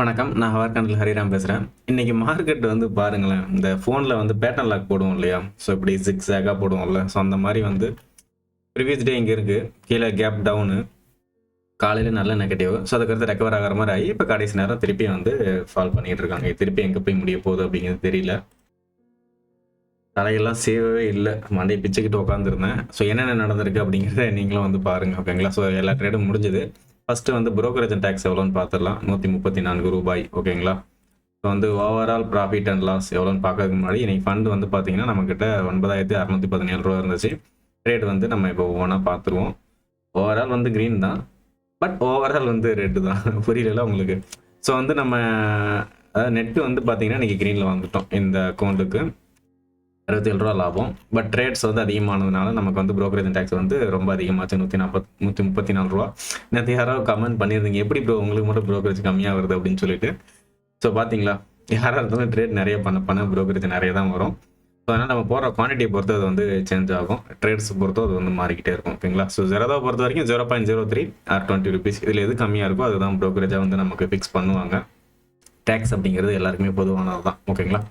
வணக்கம். நான் ஹவர்கண்டில் ஹரிராம் பேசுகிறேன் இன்றைக்கி மார்க்கெட் வந்து பாருங்களேன் இந்த ஃபோனில் வந்து பேட்டன் லாக் போடுவோம் இல்லையா? ஸோ இப்படி சிக்ஸ் ஜேக்காக போடுவோம்ல. ஸோ அந்த மாதிரி வந்து ப்ரீவியஸ் டே இங்கே இருக்குது கீழே கேப் டவுனு காலையில் நல்ல நெகட்டிவ் ஸோ அதுக்கடுத்து ரெக்கவர் ஆகிற மாதிரி ஆகி இப்போ கடைசி நேரம் திருப்பி வந்து ஃபால் பண்ணிகிட்டு இருக்காங்க. திருப்பி எங்கே போய் முடிய போகுது அப்படிங்கிறது தெரியல. தலையெல்லாம் சேவவே இல்லை. மண்டையை பிச்சுக்கிட்டு உட்காந்துருந்தேன் ஸோ என்னென்ன நடந்திருக்கு அப்படிங்கிறத நீங்களும் வந்து பாருங்கள் ஓகேங்களா? ஸோ எல்லா ட்ரேடும் முடிஞ்சுது. ஃபஸ்ட்டு வந்து புரோக்கரேஜ் டேக்ஸ் எவ்வளோன்னு பார்த்துடலாம். நூற்றி முப்பத்தி நான்கு ரூபாய் ஓகேங்களா? ஸோ வந்து ஓவரால் ப்ராஃபிட் அண்ட் லாஸ் எவ்வளோன்னு பார்க்கறதுக்கு முன்னாடி இன்றைக்கி ஃபண்ட் வந்து பார்த்தீங்கன்னா நம்மக்கிட்ட ஒன்பதாயிரத்தி அறநூற்றி பதினேழு ரூபா இருந்துச்சு. ரேட் வந்து நம்ம இப்போ ஒவ்வொன்றா பார்த்துருவோம். ஓவரால் வந்து க்ரீன் தான். பட் ஓவரால் வந்து ரெட்டு தான். புரியல உங்களுக்கு? ஸோ வந்து நம்ம அதாவது நெட்டு வந்து பார்த்தீங்கன்னா இன்றைக்கி க்ரீனில் வந்துட்டோம் இந்த அக்கௌண்ட்டுக்கு அறுபத்தேழு ரூபா லாபம். பட் ட்ரேட்ஸ் வந்து அதிகமானதுனால நமக்கு வந்து ப்ரோக்கரேஜ் டேக்ஸ் வந்து ரொம்ப அதிகமாச்சு. நூற்றி நாற்பத் நூற்றி முப்பத்தி நாலு ரூபா. நேற்று யாரோ கமெண்ட் பண்ணியிருந்தீங்க. எப்படி ப்ரோ உங்களுக்கு மட்டும் ப்ரோக்கரேஜ் கம்மியாக வருது அப்படின்னு சொல்லிட்டு. ஸோ பார்த்தீங்களா யாராக இருந்தாலும் ட்ரேட் நிறைய பண்ண பண்ண ப்ரோக்கரேஜ் நிறைய தான் வரும். ஸோ அதனால் நம்ம போகிற குவான்டிட்டியை பொறுத்து அது வந்து சேஞ்ச் ஆகும். ட்ரேட்ஸ் பொறுத்தும் அது வந்து மாறிக்கிட்டே இருக்கும். ஓகேங்களா? ஸோ ஜெரோதா பொறுத்த வரைக்கும் zero point zero three or twenty rupees இதில் எது கம்மியாக இருக்கோ அதுதான் ப்ரோக்கரேஜாக வந்து நமக்கு ஃபிக்ஸ் பண்ணுவாங்க. டேக்ஸ் அப்படிங்கிறது எல்லாருக்குமே பொதுவானது தான். ஓகேங்களா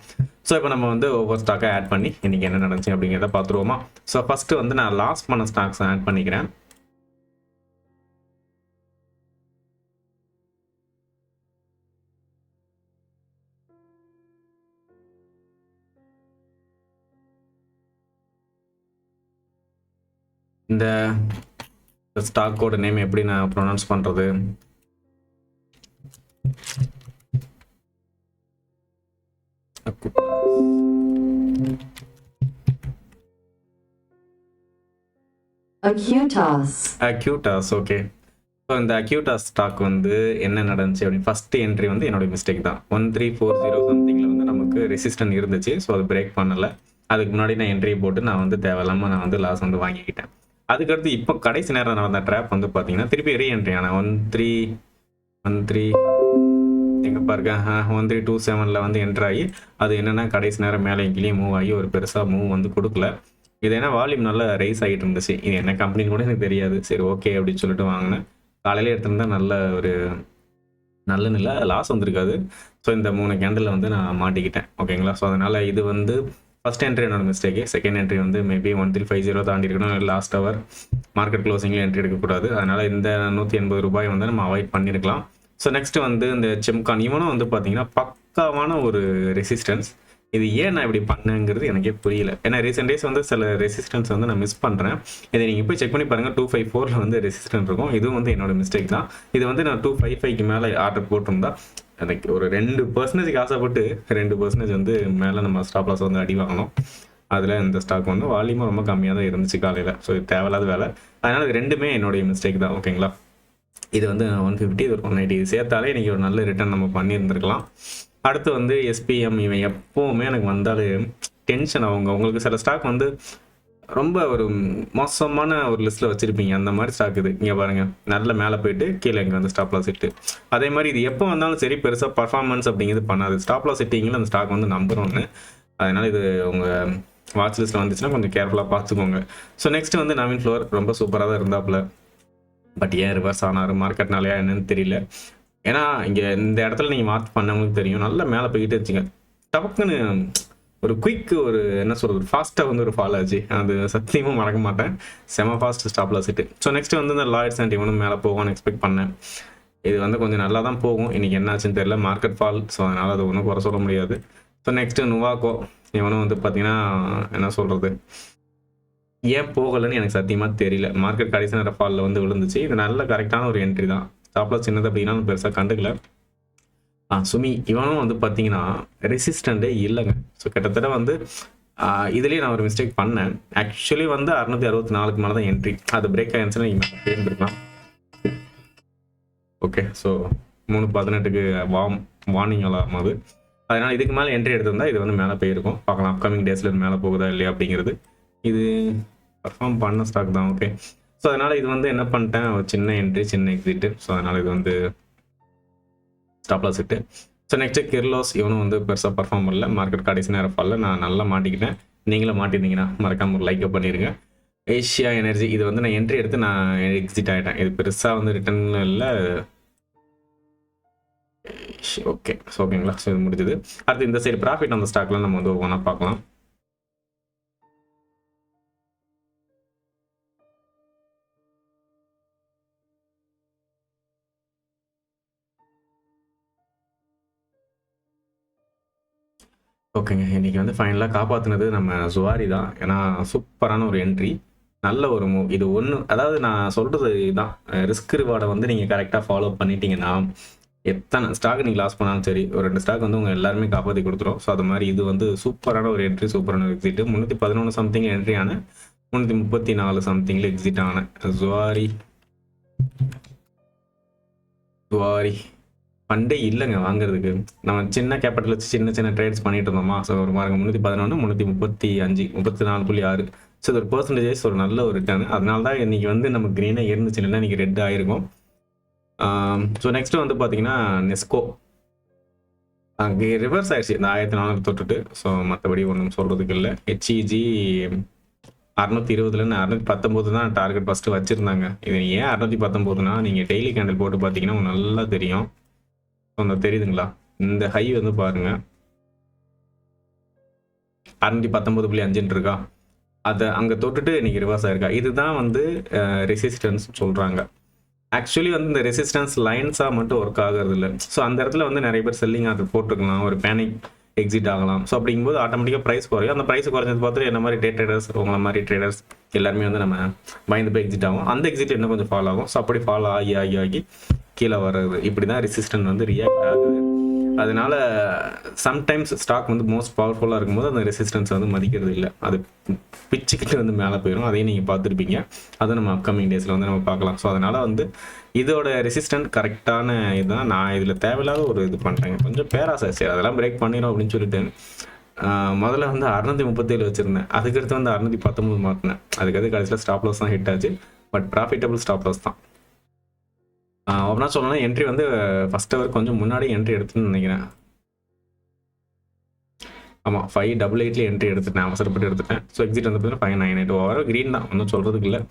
ஸோ இப்போ நம்ம வந்து ஒவ்வொரு ஸ்டாக்கை ஆட் பண்ணி இன்றைக்கி என்ன நடந்துச்சு அப்படிங்கிறத பார்த்துருவோமா? ஸோ ஃபஸ்ட்டு வந்து நான் லாஸ் பண்ண ஸ்டாக்ஸ் ஆட் பண்ணிக்கிறேன். இந்த ஸ்டாக்கோட நேம் எப்படி நான் ப்ரொனவுன்ஸ் பண்ணுறது Acuitas. அக்யூட்டாஸ் ஓகே ஸோ இந்த அக்யூட்டாஸ் ஸ்டாக் வந்து என்ன நடந்துச்சு அப்படின்னு ஃபர்ஸ்ட் என்ட்ரி வந்து என்னோட மிஸ்டேக் தான். ஒன் த்ரீ ஃபோர் ஜீரோ சம்திங்கில் வந்து நமக்கு ரெசிஸ்டன் இருந்துச்சு. ஸோ அது பிரேக் பண்ணலை. அதுக்கு முன்னாடி நான் என்ட்ரி போட்டு நான் வந்து தேவையில்லாமல் நான் வந்து லாஸ் வந்து வாங்கிக்கிட்டேன். அதுக்கடுத்து இப்போ கடைசி நேரம் நடந்த ட்ராப் வந்து பார்த்தீங்கன்னா திருப்பி ரீ என்ட்ரி ஆனால் ஒன் த்ரீ ஒன் த்ரீ எங்கே பாருங்க. ஒன் த்ரீ டூ செவனில் வந்து என்ட்ரு ஆகி அது என்னென்னா கடைசி நேரம் மேலே எங்கேயும் மூவ் ஆகி ஒரு பெருசாக மூவ் வந்து கொடுக்கல. இது ஏன்னா வால்யூம் நல்லா ரைஸ் ஆகிட்டு இருந்துச்சு. இது என்ன கம்பெனின்னு கூட எனக்கு தெரியாது. சரி ஓகே அப்படின்னு சொல்லிட்டு வாங்கினேன். காலையில் எடுத்திருந்தா நல்ல ஒரு நல்ல நிலை. லாஸ் வந்திருக்காது. ஸோ இந்த மூணு கேண்டலில் வந்து நான் மாட்டிக்கிட்டேன். ஓகேங்களா ஸோ அதனால் இது வந்து ஃபஸ்ட் என்ட்ரி என்னோட மிஸ்டேக்கு செகண்ட் என்ட்ரி வந்து maybe one three five zero தாண்டி இருக்கணும். லாஸ்ட் ஹவர் மார்க்கெட் க்ளோசிங்கில் என்ட்ரி எடுக்கக்கூடாது. அதனால் இந்த நூற்றி எண்பது ரூபாய் வந்து நம்ம அவாய்ட் பண்ணியிருக்கலாம் ஸோ நெக்ஸ்ட்டு வந்து இந்த செம்கான் இவனும் வந்து பார்த்தீங்கன்னா பக்காவான ஒரு ரெசிஸ்டன்ஸ் இது ஏன் நான் இப்படி பண்ணேங்கிறது எனக்கே புரியல. ஏன்னா ரீசெண்ட் டேஸ் வந்து சில ரெசிஸ்டன்ஸ் வந்து நான் மிஸ் பண்ணுறேன் இதை நீங்கள் போய் செக் பண்ணி பாருங்கள் டூ ஃபைவ் ஃபோரில் வந்து ரெசிஸ்டன்ட் இருக்கும். இதுவும் வந்து என்னோட மிஸ்டேக் தான். இது வந்து நான் டூ ஃபைவ் ஃபைவ்க்கு மேலே ஆர்டர் போட்டிருந்தா எனக்கு ஒரு ரெண்டு பர்சன்டேஜ்க்கு ஆசைப்பட்டு ரெண்டு பர்சன்டேஜ் வந்து மேலே நம்ம ஸ்டாப் லாஸ் வந்து அடி வாங்கணும். அதில் இந்த ஸ்டாக் வந்து வால்யூமும் ரொம்ப கம்மியாக தான் இருந்துச்சு காலையில். ஸோ இது தேவையில்லாத வேலை. அதனால் இது ரெண்டுமே என்னுடைய மிஸ்டேக் தான். ஓகேங்களா இது வந்து ஒன் ஃபிஃப்டி இது ஒரு ஒன் எயிட்டி சேர்த்தாலே இன்றைக்கி ஒரு நல்ல ரிட்டர்ன் நம்ம பண்ணியிருந்துருக்கலாம். அடுத்து வந்து எஸ்பிஎம் இவன் எப்போவுமே எனக்கு வந்தாலே டென்ஷன் அவங்க. உங்களுக்கு சில ஸ்டாக் வந்து ரொம்ப ஒரு மோசமான ஒரு லிஸ்ட்டில் வச்சுருப்பீங்க. அந்த மாதிரி ஸ்டாக் இது. இங்கே பாருங்கள் நல்ல மேலே போயிட்டு கீழே இங்கே வந்து ஸ்டாப் லாஸ் இட்டு. அதே மாதிரி இது எப்போ வந்தாலும் சரி பெருசாக பர்ஃபார்மன்ஸ் அப்படிங்கிறது பண்ணாது. ஸ்டாப் லாஸ் இட்டிங்கில் அந்த ஸ்டாக் வந்து நம்பர் ஒன்று அதனால் இது உங்கள் வாட்ச் லிஸ்ட்டில் வந்துச்சுன்னா கொஞ்சம் கேர்ஃபுல்லாக பார்த்துக்கோங்க. ஸோ நெக்ஸ்ட் வந்து நவீன் ஃப்ளோர் ரொம்ப சூப்பராக தான் இருந்தாப்புல. பட் ஏன் ரிவர்ஸ் ஆனார்? மார்க்கெட்னாலயா என்னன்னு தெரியல. ஏன்னா இங்கே இந்த இடத்துல நீங்கள் மார்க் பண்ணவங்களுக்கு தெரியும். நல்லா மேலே போய்கிட்டே இருந்துச்சுங்க. டபக்குன்னு ஒரு குயிக் ஒரு என்ன சொல்கிறது ஃபாஸ்ட்டாக வந்து ஒரு ஃபால் ஆச்சு. அது சத்தியமாக மறக்க மாட்டேன். செம ஃபாஸ்ட் ஸ்டாப்ல சிட்டு ஸோ நெக்ஸ்ட் வந்து இந்த லாய்ட்ஸ் அண்ட் இவனும் மேலே போகும்னு எக்ஸ்பெக்ட் பண்ணேன். இது வந்து கொஞ்சம் நல்லா தான் போகும். இன்றைக்கி என்னாச்சுன்னு தெரியல. மார்க்கெட் ஃபால் ஸோ அதனால் அது ஒன்றும் குறை சொல்ல முடியாது. So next Nuvoco. இவனும் வந்து பார்த்தீங்கன்னா என்ன சொல்கிறது ஏன் போகலைன்னு எனக்கு சத்தியமாக தெரியல. மார்க்கெட் கடைசியான நேர ஃபாலில் வந்து விழுந்துச்சு. இது நல்ல கரெக்டான ஒரு என்ட்ரி தான். ஸ்டாப்லாஸ் சின்னது அப்படின்னா பெருசாக கண்டுக்கல. ஆ சுமி இவனும் வந்து பார்த்தீங்கன்னா ரெசிஸ்டண்டே இல்லைங்க. ஸோ கிட்டத்தட்ட வந்து இதுலேயே நான் ஒரு மிஸ்டேக் பண்ணேன். ஆக்சுவலி வந்து அறுநூத்தி அறுபத்தி நாலுக்கு மேலே தான் என்ட்ரி அது பிரேக் ஆயிருந்துச்சுன்னா நீங்கள் தேர்ந்துருக்கலாம் ஓகே ஸோ மூணு பதினெட்டுக்கு வாம் வார்னிங் அலாம் அது. அதனால் இதுக்கு மேலே என்ட்ரி எடுத்திருந்தா இது வந்து மேலே போயிருக்கும். பார்க்கலாம் அப்கமிங் டேஸில் மேலே போகுதா இல்லையா அப்படிங்கிறது. இது பர்ஃபார்ம் பண்ண ஸ்டாக் தான் ஓகே ஸோ அதனால் இது வந்து என்ன பண்ணிட்டேன் ஒரு சின்ன என்ட்ரி சின்ன எக்ஸிட்டு ஸோ அதனால் இது வந்து ஸ்டாப்லாஸ் இட்டு. ஸோ நெக்ஸ்ட்டு கிர்லாஸ் இவனும் வந்து பெருசாக பர்ஃபார்ம் பண்ணல. மார்க்கெட் கடைசி நேரம் ஃபால்ல நான் நல்லா மாட்டிக்கிட்டேன். நீங்களும் மாட்டிருந்தீங்கன்னா மறக்காமல் ஒரு லைக்கை பண்ணிடுங்க ஏஷியா எனர்ஜி இது வந்து நான் என்ட்ரி எடுத்து நான் எக்ஸிட் ஆகிட்டேன் இது பெருசாக வந்து ரிட்டர்ன் இல்லை. ஓகே ஸோ ஓகேங்களா ஸோ இது முடிஞ்சது. அடுத்து இந்த சைடு ப்ராஃபிட் அந்த ஸ்டாக்லாம் நம்ம வந்து ஒவ்வொன்றா பார்க்கலாம். ஓகேங்க. இன்னைக்கு வந்து ஃபைனலாக காப்பாற்றினது நம்ம ஜுவாரி தான். ஏன்னா சூப்பரான ஒரு என்ட்ரி நல்ல ஒரு மூவ் இது ஒன்று அதாவது நான் சொல்கிறது இதுதான் ரிஸ்க் ரிவார்டை வந்து நீங்கள் கரெக்டாக ஃபாலோ பண்ணிட்டீங்கன்னா எத்தனை ஸ்டாக் நீங்கள் லாஸ் பண்ணாலும் சரி ஒரு ரெண்டு ஸ்டாக் வந்து உங்கள் எல்லாருமே காப்பாற்றி கொடுத்துரும். ஸோ அது மாதிரி இது வந்து சூப்பரான ஒரு என்ட்ரி சூப்பரான ஒரு எக்ஸிட் முந்நூற்றி பதினொன்று சம்திங் என்ட்ரி ஆன முந்நூற்றி முப்பத்தி நாலு சம்திங்கில் எக்ஸிட் ஆன. ஜுவாரி ஜுவாரி ஃபண்டே இல்லைங்க வாங்குறதுக்கு. நம்ம சின்ன கேபிட்டல் வச்சு சின்ன சின்ன ட்ரேட்ஸ் பண்ணிட்டு இருந்தோமா? ஸோ ஒரு பாருங்க முந்நூற்றி பதினொன்று முந்நூற்றி முப்பத்தி அஞ்சு முப்பத்தி நாலு புள்ளி ஆறு. ஸோ இது ஒரு பர்சன்டேஜ் ஒரு நல்ல ஒரு ரிட்டர்ன் அதனால தான் இன்னைக்கு வந்து நம்ம க்ரீனாக இருந்துச்சு இல்லைன்னா இன்னைக்கு ரெட் ஆயிருக்கும் ஸோ நெக்ஸ்ட் வந்து பார்த்தீங்கன்னா நெஸ்கோ அங்கே ரிவர்ஸ் ஆயிடுச்சு. இந்த ஆயிரத்தி நானூறு தொட்டுட்டு. ஸோ மற்றபடி ஒன்றும் சொல்கிறதுக்கு இல்லை. ஹெச்இஜி அறுநூத்தி இருபதுல அறுநூத்தி பத்தொம்போது தான் டார்கெட் ஃபஸ்ட்டு வச்சுருந்தாங்க. இது ஏன் அறுநூத்தி பத்தொம்போதுனா நீங்கள் டெய்லி கேண்டில் போட்டு பார்த்தீங்கன்னா உங்களுக்கு நல்லா தெரியும். அந்த தெரியுதுங்களா? இந்த ஹை வந்து பாருங்க. அறுநூத்தி பத்தொன்பது புள்ளி அஞ்சுன்னு இருக்கா? அதை அங்கே தொட்டுட்டு இன்னைக்கு ரிவர்ஸ் ஆயிருக்கா? இதுதான் வந்து ரெசிஸ்டன்ஸ் சொல்கிறாங்க ஆக்சுவலி வந்து இந்த ரெசிஸ்டன்ஸ் லைன்ஸாக மட்டும் ஒர்க் ஆகுறது இல்லை ஸோ அந்த இடத்துல வந்து நிறைய பேர் செல்லிங் அது போட்டிருக்கலாம். ஒரு பேனிக் எக்ஸிட் ஆகலாம். ஸோ அப்படிங்கும்போது ஆட்டோமேட்டிக்காக ப்ரைஸ் குறையும். அந்த ப்ரைஸ் குறைஞ்சது பார்த்துட்டு என்ன மாதிரி டே ட்ரேடர்ஸ் உங்களை மாதிரி ட்ரேடர்ஸ் எல்லாருமே வந்து நம்ம பயந்து போய் எக்ஸிட் ஆகும். அந்த எக்ஸிட் இன்னும் கொஞ்சம் ஃபாலோ ஆகும். ஸோ அப்படி ஃபாலோ ஆகி ஆகி ஆகி கீழே வர்றது. இப்படி தான் ரெசிஸ்டன்ட் வந்து ரியாக்ட் ஆகுது. அதனால சம்டைம்ஸ் ஸ்டாக் வந்து மோஸ்ட் பவர்ஃபுல்லாக இருக்கும்போது அந்த ரெசிஸ்டன்ஸ் வந்து மதிக்கிறது இல்லை. அது பிச்சுக்கிட்டு வந்து மேலே போயிடும் அதையும் நீங்கள் பார்த்துருப்பீங்க. அதை நம்ம அப்கமிங் டேஸில் வந்து நம்ம பார்க்கலாம். ஸோ அதனால் வந்து இதோட ரெசிஸ்டன்ட் கரெக்டான இதுதான். நான் இதில் தேவையில்லாத ஒரு இது பண்ணுறேங்க கொஞ்சம் பேராசை. சரி அதெல்லாம் பிரேக் பண்ணிடும் அப்படின்னு சொல்லிட்டு முதல்ல வந்து அறுநூத்தி முப்பத்தேழு வச்சுருந்தேன். அதுக்கடுத்து வந்து அறுநூத்தி பத்தொம்பது மாற்றினேன் அதுக்கடுத்து கடைசியில் ஸ்டாப் லாஸ் தான் ஹிட் ஆச்சு. பட் ப்ராஃபிட்டபிள் ஸ்டாப் லாஸ் தான். அப்படின்னா சொல்லணும் என்ட்ரி வந்து ஃபஸ்ட் ஹவர் கொஞ்சம் முன்னாடி என்ட்ரி எடுத்துன்னு நினைக்கிறேன். ஆமாம் ஃபைவ் டபுள் எயிட்ல என்ட்ரி எடுத்துட்டேன். அவசரப்பட்டு எடுத்துட்டேன். ஸோ எக்ஸிட் வந்து பார்த்தீங்கன்னா five nine eight over green தான். ஒன்றும் சொல்கிறதுக்கு இல்லை.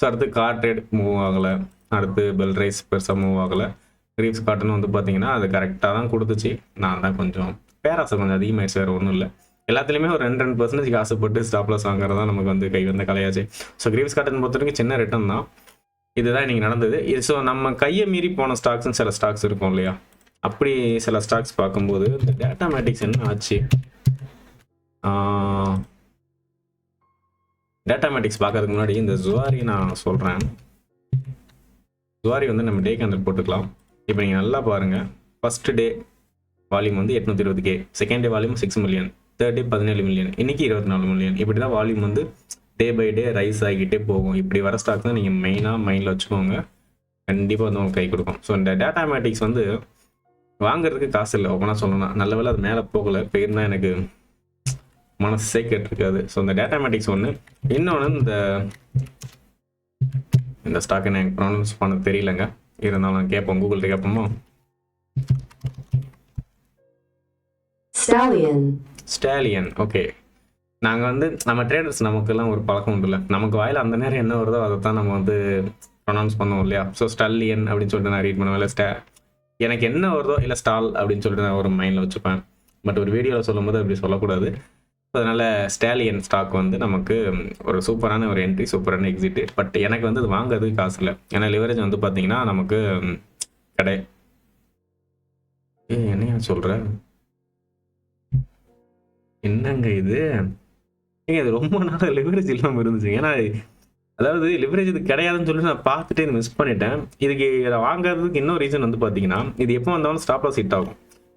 ஸோ அடுத்து கார் ட்ரேட் மூவ் ஆகலை. அடுத்து பெல் ரைஸ் பெருசாக மூவ் ஆகலை. ரீப்ஸ் காட்டன் வந்து பார்த்தீங்கன்னா அது கரெக்டாக தான் கொடுத்துச்சு. நான் தான் கொஞ்சம் பேராசை கொஞ்சம் அதிகமாகிடுச்சு வேறு ஒன்றும் இல்லை. எல்லாத்துலேயுமே ஒரு ரெண்டு ரெண்டு பர்சன்டேஜ் ஆசைப்பட்டு ஸ்டாப்லஸ் வாங்குறது தான் நமக்கு வந்து கை வந்த கலையாச்சு. ஸோ கிரீவ்ஸ் காட்டன் பொறுத்த வரைக்கும் சின்ன ரிட்டன் தான். இதுதான் இன்றைக்கி நடந்தது. இது ஸோ நம்ம கையை மீறி போன ஸ்டாக்ஸ்னு சில ஸ்டாக்ஸ் இருக்கும் இல்லையா? அப்படி சில ஸ்டாக்ஸ் பார்க்கும்போது இந்த டேட்டா மேட்டிக்ஸ் என்ன ஆச்சு? டேட்டா மேட்டிக்ஸ் பார்க்கறதுக்கு முன்னாடி இந்த ஜுவாரி நான் சொல்கிறேன் ஜுவாரி வந்து நம்ம டே கேண்டல் போட்டுக்கலாம். இப்போ நீங்கள் நல்லா பாருங்கள் ஃபஸ்ட்டு டே வால்யூம் வந்து எட்நூத்தி இருபது K second day volume six million third day பதினேழு மில்லியன் இன்னைக்கு இருபத்தி நாலு மில்லியன் இப்படி தான் வால்யூம் வந்து டே பை டே ரைஸ் ஆகிக்கிட்டே போகும். இப்படி வர ஸ்டாக் தான் நீங்கள் மெயினாக மைண்டில் வச்சுக்கோங்க. கண்டிப்பாக வந்து உங்களுக்கு கை கொடுக்கும். ஸோ இந்த டேட்டா மேட்டிக்ஸ் வந்து வாங்குறதுக்கு காசு இல்லை. ஒவ்வொன்றா சொல்லணும் நல்ல வேலை அது மேலே போகலை. போயிருந்தால் எனக்கு மனசே கேட்டிருக்காது. ஸோ இந்த டேட்டா மேட்டிக்ஸ் ஒன்று இன்னொன்று இந்த இந்த ஸ்டாக் எனக்கு ப்ரொனவுன்ஸ் பண்ண தெரியலங்க. இருந்தாலும் கேட்போம் கூகுள்கிட்ட கேட்போமோ Stallion. ஸ்டாலியன் ஓகே நாங்கள் வந்து நம்ம ட்ரேடர்ஸ் நமக்கெல்லாம் ஒரு பழக்கம் உண்டுல்ல. நமக்கு வாயில் அந்த நேரம் என்ன வருதோ அதை தான் நம்ம வந்து ப்ரொனவுன்ஸ் பண்ணுவோம் இல்லையா? ஸோ ஸ்டல்லியன் அப்படின்னு சொல்லிட்டு நான் ரீட் பண்ணுவேன். இல்லை ஸ்டா எனக்கு என்ன வருதோ இல்லை ஸ்டால் அப்படின்னு சொல்லிட்டு நான் ஒரு மைண்டில் வச்சுப்பேன். பட் ஒரு வீடியோவில் சொல்லும்போது அப்படி சொல்லக்கூடாது. அதனால் ஸ்டாலியன் ஸ்டாக் வந்து நமக்கு ஒரு சூப்பரான ஒரு என்ட்ரி சூப்பரான எக்ஸிட் பட் எனக்கு வந்து அது வாங்குறதுக்கு காசு இல்லை. ஏன்னா லிவரேஜ் வந்து பார்த்தீங்கன்னா நமக்கு கடை. ஏ என்னையா சொல்கிற என்னங்க இது? ஏங்க இது ரொம்ப நாள் லிவரேஜ் இல்லாமல் இருந்துச்சு. ஏன்னா அதாவது லிவரேஜ் இது கிடையாதுன்னு சொல்லி நான் பார்த்துட்டு இது மிஸ் பண்ணிட்டேன். இதுக்கு இதை வாங்குறதுக்கு இன்னொரு ரீசன் வந்து பார்த்தீங்கன்னா இது எப்போ வந்தாலும் ஸ்டாப்லாஸ் ஹிட் ஆகும்.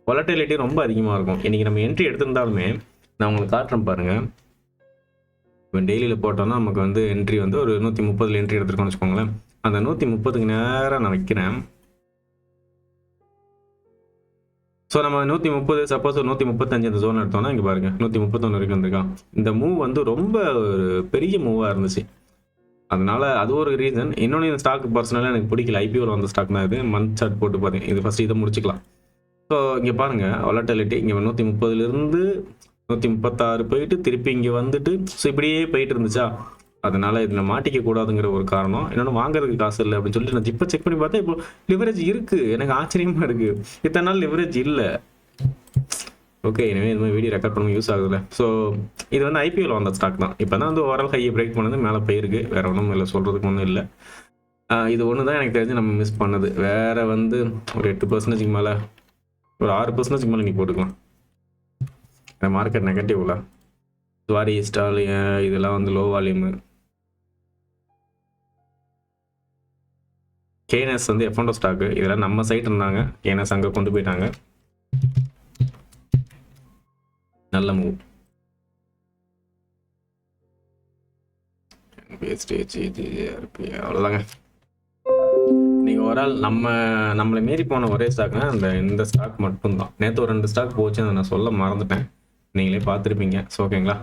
வொலட்டிலிட்டி ரொம்ப அதிகமாக இருக்கும். இன்னைக்கு நம்ம என்ட்ரி எடுத்திருந்தாலுமே நான் உங்களுக்கு காட்டுறேன் பாருங்கள் இப்போ டெய்லியில் போட்டோம்னா நமக்கு வந்து என்ட்ரி வந்து ஒரு நூற்றி முப்பதுல என்ட்ரி எடுத்துருக்கோம்னு வச்சுக்கோங்களேன். அந்த நூற்றி முப்பதுக்கு நேரம் நான் வைக்கிறேன். ஸோ நம்ம நூற்றி முப்பது சப்போஸ் ஒரு நூற்றி முப்பத்தஞ்சு அந்த ஜோன் எடுத்தோம்னா இங்கே பாருங்க நூற்றி முப்பத்தொன்று வரைக்கும் வந்திருக்கான். இந்த மூவ் வந்து ரொம்ப ஒரு பெரிய மூவாக இருந்துச்சு. அதனால அது ஒரு ரீசன் இன்னொன்று இந்த ஸ்டாக் பர்சனலாக எனக்கு பிடிக்கல. ஐபிஓவில் வந்த ஸ்டாக் தான் இது. மந்த் சார்ட் போட்டு பார்த்தீங்க இது ஃபஸ்ட்டு இதை முடிச்சுக்கலாம். ஸோ இங்கே பாருங்க வொலட்டிலிட்டி இங்கே நூற்றி முப்பதுலேருந்து நூற்றி முப்பத்தாறு போயிட்டு திருப்பி இங்கே வந்துட்டு ஸோ இப்படியே போயிட்டு இருந்துச்சா? அதனால இதில் மாட்டிக்க கூடாதுங்கிற ஒரு காரணம். இன்னொன்று வாங்குறதுக்கு காசு இல்லை அப்படின்னு சொல்லிட்டு நான் இப்போ செக் பண்ணி பார்த்தா இப்போ லிவரேஜ் இருக்கு. எனக்கு ஆச்சரியமா இருக்கு. இத்தனை நாள் லிவரேஜ் இல்லை. ஓகே எனவே இந்த மாதிரி வீடியோ ரெக்கார்ட் பண்ண யூஸ் ஆகுதுல்ல. ஸோ இது வந்து ஐபிஎல் வந்த ஸ்டாக் தான் இப்போ தான். வந்து ஓவரால் ஹையை பிரேக் பண்ணது மேலே போயிருக்கு. வேற ஒன்றும் இல்லை சொல்கிறதுக்கு ஒன்றும் இல்லை. இது ஒன்று தான் எனக்கு தெரிஞ்சு நம்ம மிஸ் பண்ணது. வேற வந்து ஒரு எட்டு பர்சன்டேஜ்க்கு மேலே ஒரு ஆறு பர்சன்டேஜ்க்கு மேலே நீ போட்டுக்கலாம். மார்க்கெட் நெகட்டிவ்ல துவாரி ஸ்டால் இதெல்லாம் வந்து லோ வால்யூமு கேஎன்எஸ் வந்து எஃப்என்டோ ஸ்டாக்கு இதெல்லாம் நம்ம சைட் இருந்தாங்க. கேஎன்எஸ் அங்கே கொண்டு போயிட்டாங்க. நல்ல மூவ் அவ்வளோதாங்க நீங்கள் ஒரு ஆள் நம்ம நம்மளை மீறி போன ஒரே ஸ்டாக்னா அந்த இந்த ஸ்டாக் மட்டும்தான். நேற்று ஒரு ரெண்டு ஸ்டாக் போச்சு அதை நான் சொல்ல மறந்துட்டேன். நீங்களே பார்த்துருப்பீங்க. ஸோ ஓகேங்களா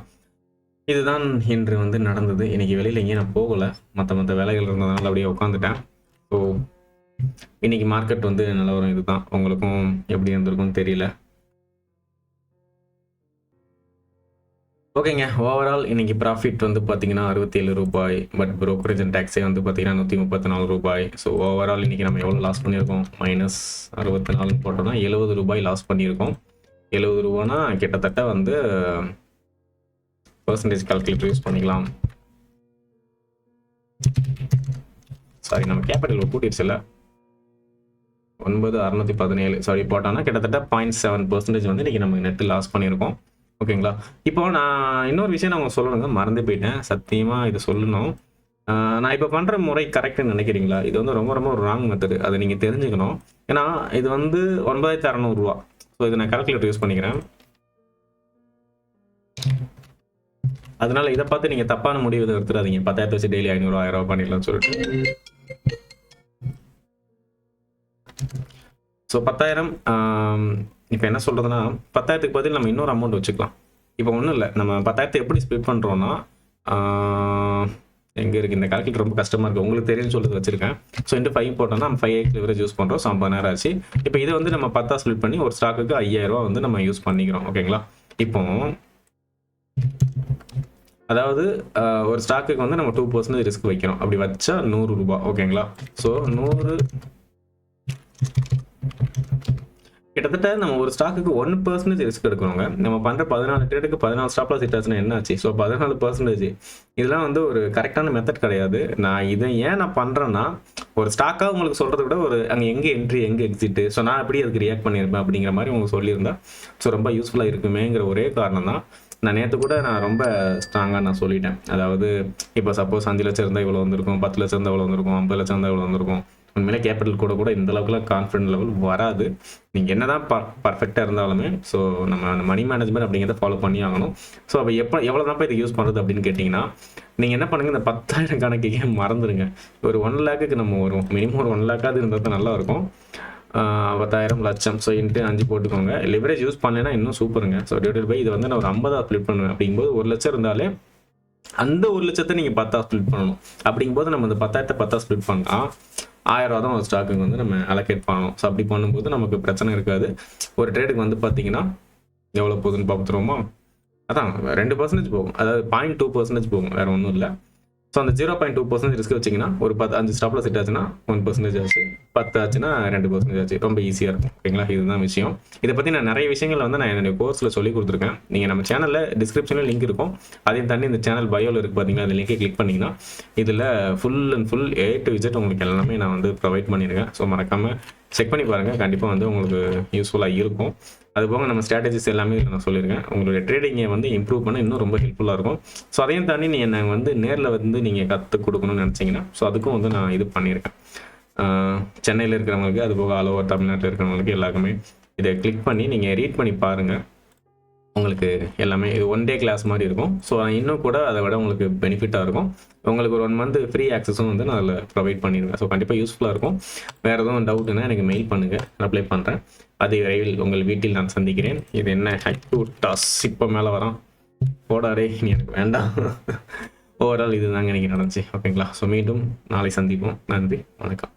இதுதான் இன்று வந்து நடந்தது. இன்னைக்கு வெளியில் எங்கேயும் நான் போகலை. மற்ற மற்ற வேலைகள் இருந்ததுனால அப்படியே உட்காந்துட்டேன். ஸோ இன்னைக்கு மார்க்கெட் வந்து நிலவரம் இதுதான். உங்களுக்கும் எப்படி இருந்திருக்கும்னு தெரியல. ஓகேங்க ஓவரால் இன்னைக்கு ப்ராஃபிட் வந்து பார்த்தீங்கன்னா அறுபத்தி ஏழு ரூபாய். பட் ப்ரோக்கரேஜ் அண்ட் டேக்ஸே வந்து பார்த்தீங்கன்னா நூற்றி முப்பத்தி நாலு ரூபாய். ஸோ ஓவரால் இன்றைக்கி நம்ம எவ்வளோ லாஸ் பண்ணியிருக்கோம்? மைனஸ் அறுபத்தி நாலு போட்டோம்னா எழுபது ரூபாய் லாஸ் பண்ணியிருக்கோம். எழுபது ரூபானா கிட்டத்தட்ட வந்து பர்சன்டேஜ் கால்குலேட்டர் யூஸ் பண்ணிக்கலாம். சாரி நம்ம கேபிட்டல் கூட்டிடுச்சு இல்லை. ஒன்பது அறுநூத்தி பதினேழு. சாரி போட்டோம்னா கிட்டத்தட்ட பாயிண்ட் செவன் பர்சன்டேஜ் வந்து இன்னைக்கு நம்ம நெட்டு லாஸ் பண்ணியிருக்கோம். ஓகேங்களா இப்போ நான் இன்னொரு விஷயம் நான் சொல்லணுங்க. மறந்து போயிட்டேன். சத்தியமாக இது சொல்லணும். நான் இப்போ பண்ணுற முறை கரெக்டுன்னு நினைக்கிறீங்களா? இது வந்து ரொம்ப ரொம்ப ஒரு ராங் மெத்தடு அதை நீங்கள் தெரிஞ்சுக்கணும். ஏன்னா இது வந்து ஒன்பதாயிரத்தி அறநூறுவா. ஸோ இது நான் கால்குலேட்டர் யூஸ் பண்ணிக்கிறேன். அதனால இதை பார்த்து நீங்கள் தப்பான முடிவு எதுவும் எடுத்துடாதீங்க. பத்தாயிரத்தை வச்சு டெய்லி ஐநூறு ஆயிரம் ரூபாய் பண்ணிடலாம்னு சொல்லிட்டு. ஸோ பத்தாயிரம் இப்போ என்ன சொல்கிறதுனா பத்தாயிரத்துக்கு பதில் நம்ம இன்னொரு அமௌண்ட் வச்சுக்கலாம். இப்போ ஒன்றும் இல்லை. நம்ம பத்தாயிரத்தை எப்படி ஸ்ப்ளிட் பண்ணுறோன்னா எங்கே இருக்குது இந்த கால்குலேட்டர் ரொம்ப கஷ்டமாக இருக்குது உங்களுக்கு தெரியும்னு சொல்லிட்டு வச்சிருக்கேன். ஸோ இன்ட்டு ஃபைவ் போட்டோம்னா நம்ம ஃபைவ் எயிட் லிவரேஜ் யூஸ் பண்ணுறோம் ஸோ நேரம் ஆச்சு. இப்போ இதை வந்து நம்ம பத்தா ஸ்ப்ளிட் பண்ணி ஒரு ஸ்டாக்குக்கு ஐயாயிரரூவா வந்து நம்ம யூஸ் பண்ணிக்கிறோம். ஓகேங்களா இப்போ அதாவது ஒரு ஸ்டாக்குக்கு வந்து நம்ம டூ பர்சன்டேஜ் ரிஸ்க் வைக்கிறோம். அப்படி வச்சா நூறு ரூபாய். ஓகேங்களா ஸோ நூறு கிட்டத்தட்ட நம்ம ஒரு ஸ்டாக்குக்கு ஒன் பர்சன்டேஜ் ரிஸ்க் எடுக்கிறோங்க நம்ம பண்ற பதினாலு ட்ரேடுக்கு பதினாலு ஸ்டாப்ல ஹிட் ஆச்சுன்னா என்ன ஆச்சு ஸோ பதினாலு பர்சன்டேஜ் இதெல்லாம் வந்து ஒரு கரெக்டான மெத்தட் கிடையாது. நான் இதை ஏன் நான் பண்றேன்னா ஒரு ஸ்டாக்காக உங்களுக்கு சொல்றதை விட ஒரு அங்கே எங்கே என்ட்ரி எங்கே எக்ஸிட் ஸோ நான் எப்படி அதுக்கு ரியாக்ட் பண்ணியிருப்பேன் அப்படிங்கிற மாதிரி உங்களுக்கு சொல்லியிருந்தா ஸோ ரொம்ப யூஸ்ஃபுல்லாக இருக்குமேங்கிற ஒரே காரணம் தான் நான் நேற்று கூட நான் ரொம்ப ஸ்ட்ராங்காக நான் சொல்லிட்டேன். அதாவது இப்போ சப்போஸ் அஞ்சு லட்சம் இருந்தால் இவ்வளோ வந்திருக்கும் பத்து லட்சம் இருந்தால் இவ்வளோ வந்திருக்கும் ஐம்பது லட்சம் இருந்தால் இவ்வளோ வந்திருக்கும். உண்மையிலே கேபிட்டல் கூட கூட இந்த அளவுக்குலாம் கான்ஃபிடன்ட் லெவல் வராது. நீங்கள் என்னதான் பர் பர்ஃபெக்டாக இருந்தாலுமே ஸோ நம்ம அந்த மணி மேனேஜ்மெண்ட் அப்படிங்கிறத ஃபாலோ பண்ணி ஆகணும். ஸோ அப்போ எப்போ எவ்வளோ தான் இதை யூஸ் பண்ணுறது அப்படின்னு கேட்டிங்கன்னா நீங்கள் என்ன பண்ணுங்க இந்த பத்தாயிரம் கணக்குக்கே மறந்துடுங்க ஒரு ஒன் லேக்குக்கு நம்ம வரும் மினிமம் ஒரு ஒன் லேக்காவது இருந்தால் தான் நல்லாயிருக்கும். பத்தாயிரம் லட்சம். ஸோ இன்ட்டு அஞ்சு போட்டுக்கோங்க. லிவரேஜ் யூஸ் பண்ணலைன்னா இன்னும் சூப்பருங்க ஸோ டிவைடட் பை இது வந்து நான் ஒரு ஐம்பதா ஸ்ப்ளிட் பண்ணுவேன். அப்படிங்கும்போது ஒரு லட்சம் இருந்தாலே அந்த ஒரு லட்சத்தை நீங்கள் பத்தா ஸ்ப்ளிட் பண்ணணும். அப்படிங்கும்போது நம்ம இந்த பத்தாயிரத்தை பத்தா ஸ்ப்ளிட் பண்ணால் ஆயிரம் ரூபா தான் ஒரு ஸ்டாக்குக்கு வந்து நம்ம அலோகேட் பண்ணணும். ஸோ அப்படி பண்ணும்போது நமக்கு பிரச்சனை இருக்காது. ஒரு ட்ரேடுக்கு வந்து பார்த்தீங்கன்னா எவ்வளோ போகுதுன்னு பார்த்துருவோமா? அதான் ரெண்டு பர்சன்டேஜ் போகும். அதாவது பாயிண்ட் டூ பர்சன்டேஜ் போகும். வேறு ஒன்றும் இல்லை. ஸோ அந்த zero point two percentage risk வச்சிங்கன்னா ஒரு பத்து அஞ்சு ஸ்டாப்பில் செட் ஆச்சுன்னா ஒன் பர்சன்டேஜ் ஆச்சு. பத்து ஆச்சுன்னா ரெண்டு பர்சன்டேஜ் ஆச்சு. ரொம்ப ஈஸியாக இருக்கும். ஓகேங்களா இதுதான் விஷயம். இதை பற்றி நான் நிறைய விஷயங்கள் வந்து நான் என்னுடைய கோர்ஸில் சொல்லி கொடுத்துருக்கேன். நீங்கள் நம்ம சேனலில் டிஸ்கிரிப்ஷனில் லிங்க் இருக்கும். அதையும் தாண்டி இந்த சேனல் பயோவில் இருக்குது பார்த்தீங்களா அந்த லிங்கை கிளிக் பண்ணிங்கன்னா இதில் full and full A to விஜெட் உங்களுக்கு எல்லாமே நான் வந்து ப்ரொவைட் பண்ணியிருக்கேன் ஸோ மறக்காமல் செக் பண்ணி பாருங்கள் கண்டிப்பாக வந்து உங்களுக்கு யூஸ்ஃபுல்லாக இருக்கும். அது போக நம்ம ஸ்ட்ராட்டஜிஸ் எல்லாமே நான் சொல்லியிருக்கேன். உங்களுடைய ட்ரேடிங்கை வந்து இம்ப்ரூவ் பண்ண இன்னும் ரொம்ப ஹெல்ப்ஃபுல்லாக இருக்கும். ஸோ அதையும் தாண்டி நீங்கள் என்னை வந்து நேரில் வந்து நீங்கள் கற்றுக் கொடுக்கணும்னு நினச்சிங்கன்னா ஸோ அதுக்கும் வந்து நான் இது பண்ணியிருக்கேன். சென்னையில் இருக்கிறவங்களுக்கு அது போக ஆல் ஓவர் தமிழ்நாட்டில் இருக்கிறவங்களுக்கு எல்லாருக்குமே இதை கிளிக் பண்ணி நீங்கள் ரீட் பண்ணி பாருங்கள் உங்களுக்கு எல்லாமே இது ஒன் டே கிளாஸ் மாதிரி இருக்கும். ஸோ இன்னும் கூட அதை விட உங்களுக்கு பெனிஃபிட்டாக இருக்கும். உங்களுக்கு ஒரு ஒன் மந்த் ஃப்ரீ ஆக்சஸும் வந்து நான் அதில் ப்ரொவைட் பண்ணிடுவேன். ஸோ கண்டிப்பாக யூஸ்ஃபுல்லாக இருக்கும். வேறு எதுவும் டவுட்னா எனக்கு மெயில் பண்ணுங்கள் அப்ளை பண்ணுறேன் அது விரைவில் உங்கள் வீட்டில் நான் சந்திக்கிறேன். இது என்ன ஹேக்கு டாஸ் இப்போ மேலே வரான். போடாடே நீ எனக்கு வேண்டாம். ஓவரால் இதுதாங்க இன்னைக்கு நடந்துச்சு. ஓகேங்களா ஸோ மீண்டும் நாளை சந்திப்போம். நன்றி. வணக்கம்.